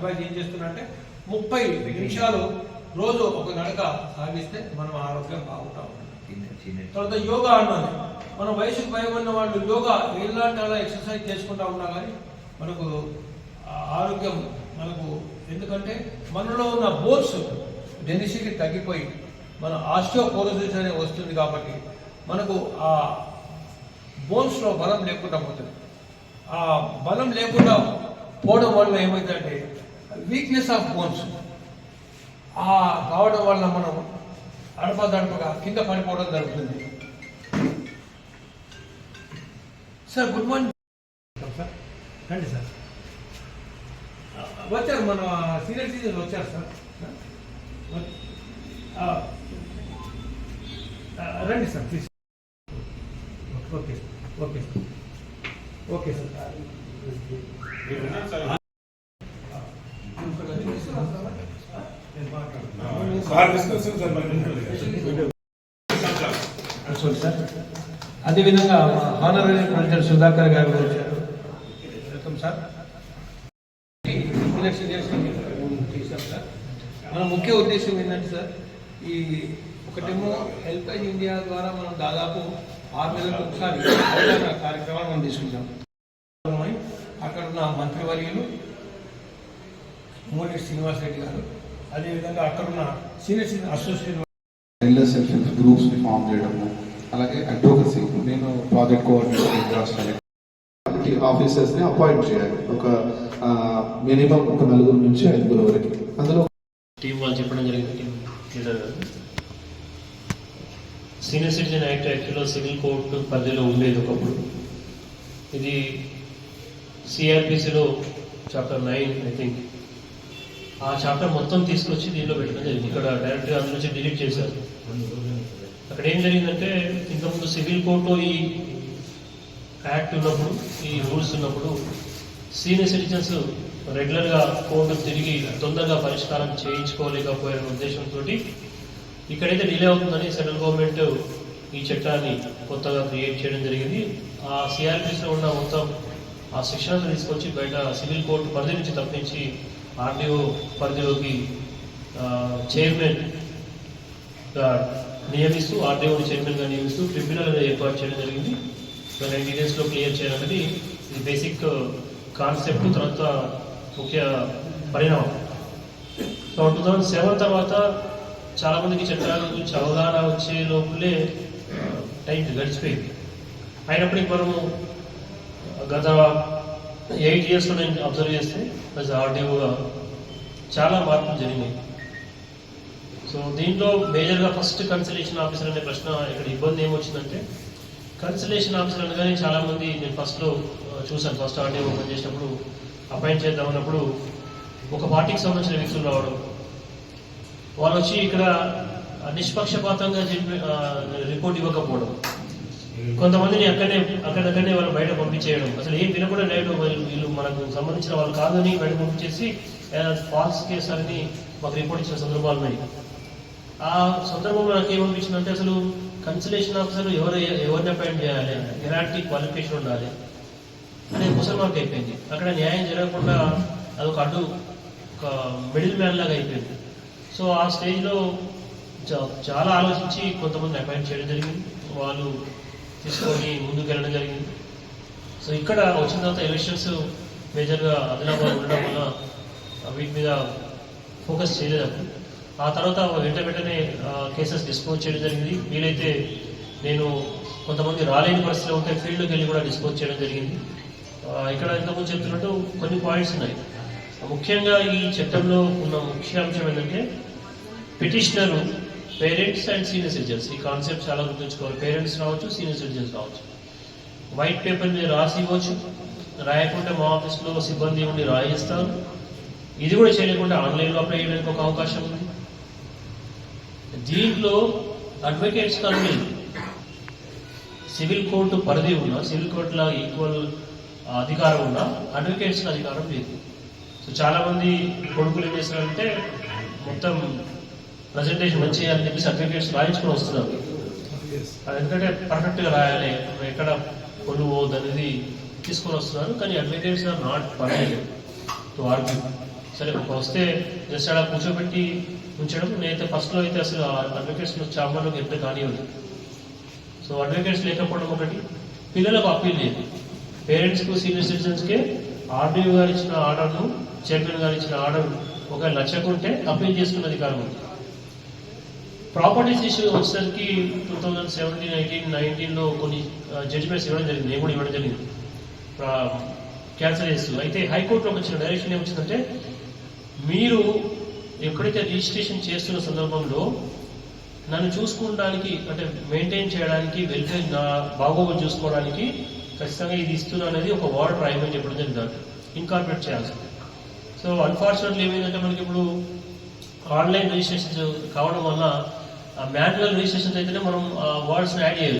అబ్బాయి ఏం చేస్తున్నారంటే ముప్పై నిమిషాలు రోజు ఒక నడక సాగిస్తే మనం ఆరోగ్యం బాగుంటాం. తర్వాత యోగా అన్నది మన వయసుకు భయపడిన వాళ్ళు యోగా ఎలాంటి అలా ఎక్సర్సైజ్ చేసుకుంటా ఉన్నా కానీ మనకు ఆ ఆరోగ్యం మనకు ఎందుకంటే మనలో ఉన్న బోన్స్ డెన్సిటీ తగ్గిపోయి మన ఆస్టియోపోరోసిస్ అనే వస్తుంది కాబట్టి మనకు ఆ బోన్స్లో బలం లేకుండా పోతుంది. ఆ బలం లేకుండా పోవడం వల్ల ఏమైందంటే వీక్నెస్ ఆఫ్ బోన్స్ ఆ కావడం వల్ల మనం అడపదడపగా కింద పడిపోవడం జరుగుతుంది. సార్ గుడ్ మార్నింగ్ సార్ రండి సార్ వచ్చారు మన సీనియర్ సిటిజన్ వచ్చారు సార్ రండి sir please okay okay sir okay sir చూడండి సార్ అదేవిధంగా మా హానరీ సుధాకర్ గారు వచ్చారు. వెల్కమ్ సార్ సార్ మన ముఖ్య ఉద్దేశం ఏంటంటే సార్ ఈ ఒకటేమో హెల్ప్ ఏజ్ ఇండియా ద్వారా మనం దాదాపు ఆరు నెలలకు ఒకసారి కార్యక్రమాన్ని కార్యక్రమాలు మనం తీసుకుంటాం. అక్కడ ఉన్న మంత్రివర్యులు మూడి శ్రీనివాస్ రెడ్డి గారు అదేవిధంగా అక్కడ ఉన్న సీనియర్ సిటిజన్ అసోసియేషన్ మహిళా సెల్ఫ్ హెల్ప్ గ్రూప్స్ని ఫామ్ చేయడము అలాగే అడ్వొకసీ నేను ప్రాజెక్ట్ కోఆర్డినేటర్ రాష్ట్రానికి ఆఫీసర్స్ని అపాయింట్ చేయాలి. ఒక మినిమం ఒక నలుగురు నుంచి ఐదుగురు వరకు. అందులో టీం వాళ్ళు చెప్పడం జరిగింది. సీనియర్ సిటిజన్ యాక్ట్ యాక్చువల్గా సివిల్ కోర్టు పరిధిలో ఉండేది ఒకప్పుడు. ఇది సిఆర్పిసిలో చాప్టర్ నైన్ ఐ థింక్ ఆ చాప్టర్ మొత్తం తీసుకొచ్చి దీనిలో పెట్టడం జరిగింది. ఇక్కడ డైరెక్ట్గా అందులో నుంచి డిలీట్ చేశారు. అక్కడ ఏం జరిగిందంటే ఇంతకుముందు సివిల్ కోర్టు ఈ యాక్ట్ ఉన్నప్పుడు ఈ రూల్స్ ఉన్నప్పుడు సీనియర్ సిటిజన్స్ రెగ్యులర్గా కోర్టు తిరిగి తొందరగా పరిష్కారం చేయించుకోలేకపోయిన ఉద్దేశంతో ఇక్కడైతే డిలే అవుతుందని సెంట్రల్ గవర్నమెంట్ ఈ చట్టాన్ని కొత్తగా క్రియేట్ చేయడం జరిగింది. ఆ సిఆర్పిస్లో ఉన్న మొత్తం ఆ శిక్షణను తీసుకొచ్చి బయట సివిల్ కోర్టు పరిధి నుంచి తప్పించి ఆర్డీఓ పరిధిలోకి చైర్మన్ నియమిస్తూ ఆర్డీఓని చైర్మన్గా నియమిస్తూ ట్రిబ్యునల్ అనేది ఏర్పాటు చేయడం జరిగింది. నైన్టీ డేస్లో క్లియర్ చేయాలన్నది ఇది బేసిక్ కాన్సెప్ట్ తర్వాత ముఖ్య పరిణామం. సో టూ థౌజండ్ సెవెన్ తర్వాత చాలా మందికి చట్టాల గురించి అవగాహన వచ్చే లోపలే టైం గడిచిపోయింది. అయినప్పటికీ మనము గత ఎయిట్ ఇయర్స్లో నేను అబ్జర్వ్ చేస్తే ప్లస్ ఆర్డీఓగా చాలా మార్పులు జరిగినాయి. సో దీంట్లో మేజర్గా ఫస్ట్ కన్సల్టేషన్ ఆఫీసర్ అనే ప్రశ్న ఇక్కడ ఇబ్బంది ఏమొచ్చిందంటే కన్సల్టేషన్ ఆఫీసర్ అనగానే చాలామంది నేను ఫస్ట్లో చూశాను. ఫస్ట్ ఆర్డీఓ ఓపెన్ చేసినప్పుడు అపాయింట్ చేద్దామన్నప్పుడు ఒక పార్టీకి సంబంధించిన వ్యక్తులు రావడం. వాళ్ళు వచ్చి ఇక్కడ నిష్పక్షపాతంగా చెప్పి రిపోర్ట్ ఇవ్వకపోవడం. కొంతమందిని అక్కడనే అక్కడక్కడనే వాళ్ళు బయట పంపించేయడం. అసలు ఏం వినకుండా లేదు వీళ్ళు వీళ్ళు మనకు సంబంధించిన వాళ్ళు కాదని బయట పంపించేసి ఫాల్స్ కేసు అని మాకు రిపోర్ట్ ఇచ్చిన సందర్భాలు ఉన్నాయి. ఆ సందర్భంలో నాకు ఏమనిపించిందంటే అసలు కన్సలేషన్ ఆఫీసర్ ఎవరు ఎవరిని అపాయింట్ చేయాలి? ఎలాంటి క్వాలిఫికేషన్ ఉండాలి? అనే క్వశ్చన్ అయిపోయింది. అక్కడ న్యాయం జరగకుండా అదొక అడ్డు ఒక మిడిల్ మ్యాన్ లాగా అయిపోయింది. సో ఆ స్టేజ్లో చాలా ఆలోచించి కొంతమంది అపాయింట్ చేయడం జరిగింది. వాళ్ళు తీసుకొని ముందుకెళ్ళడం జరిగింది సో ఇక్కడ వచ్చిన తర్వాత ఎలక్షన్స్ మేజర్గా ఆదిలాబాద్ ఉండడం వల్ల వీటి మీద ఫోకస్ చేయలేదు. ఆ తర్వాత వెంట వెంటనే కేసెస్ డిస్పోజ్ చేయడం జరిగింది. వీలైతే నేను కొంతమంది రాలేని పరిస్థితిలో ఉంటే ఫీల్డ్కి వెళ్ళి కూడా డిస్పోజ్ చేయడం జరిగింది. ఇక్కడ ఇంతకుముందు చెప్తున్నట్టు కొన్ని పాయింట్స్ ఉన్నాయి. ముఖ్యంగా ఈ చట్టంలో ఉన్న ముఖ్య అంశం ఏంటంటే petitioner parents and senior citizens ఈ కాన్సెప్ట్ చాలా గుర్తుంచుకోవాలి. పేరెంట్స్ రావచ్చు సీనియర్ సిటిజన్స్ రావచ్చు వైట్ పేపర్ మీరు రాసి ఇవ్వచ్చు రాయకుండా మా ఆఫీస్లో సిబ్బంది ఉండి రాయిస్తారు. ఇది కూడా చేయకుండా ఆన్లైన్లో అప్లై చేయడానికి ఒక అవకాశం ఉంది. దీంట్లో అడ్వకేట్స్ కానీ సివిల్ కోర్టు పరిధి ఉన్న సివిల్ కోర్టులో ఈక్వల్ అధికారం ఉన్న అడ్వకేట్స్కి అధికారం లేదు. సో చాలామంది కొడుకులు ఏం చేస్తారంటే మొత్తం ప్రజెంటేషన్ మంచి అని చెప్పి సర్టిఫికేట్స్ రాయించుకొని వస్తున్నారు. అది ఎందుకంటే పర్ఫెక్ట్గా రాయాలి. ఎక్కడ కొలు పోదు అనేది తీసుకొని వస్తున్నారు. కానీ advocates are not perfect to argue. సరే ఒక వస్తే జస్ట్ అలా కూర్చోబెట్టి ఉంచడం. నేనైతే ఫస్ట్లో అయితే అసలు అడ్వకేట్స్ చాంబర్లోకి ఎంత కానివ్వదు సో అడ్వకేట్స్ లేకపోవడం ఒకటి. పిల్లలకు అప్పీల్ లేదు. పేరెంట్స్కు సీనియర్ సిటిజన్స్కే ఆర్డీఓ గారు ఇచ్చిన ఆర్డర్ను చైర్మన్ గారు ఇచ్చిన ఆర్డర్ ఒకవేళ నచ్చకుంటే అప్పీల్ చేసుకునే అధికారం ఉంది ప్రాపర్టీస్ ఇష్యూ వచ్చేసరికి టూ థౌజండ్ సెవెంటీన్ ఎయిటీన్ నైన్టీన్లో కొన్ని జడ్జిమెంట్స్ ఇవ్వడం జరిగింది నేను కూడా ఇవ్వడం జరిగింది. క్యాన్సల్ చేస్తూ అయితే హైకోర్టులోకి వచ్చిన డైరెక్షన్ ఏమొచ్చిందంటే మీరు ఎక్కడైతే రిజిస్ట్రేషన్ చేస్తున్న సందర్భంలో నన్ను చూసుకోవడానికి అంటే మెయింటైన్ చేయడానికి వెల్ఫేర్ నా బాగోగులు చూసుకోవడానికి ఖచ్చితంగా ఇది ఇస్తున్నా అనేది ఒక వార్డ్ రాయమని చెప్పడం జరిగింది. ఇన్కార్పొరేట్ చేయాల్సి సో అన్ఫార్చునేట్లీ ఏమైందంటే మనకి ఇప్పుడు ఆన్లైన్ రిజిస్ట్రేషన్ కావడం వల్ల మాన్యువల్ రిజిస్ట్రేషన్ అయితేనే మనం వర్డ్స్ యాడ్ చేయాలి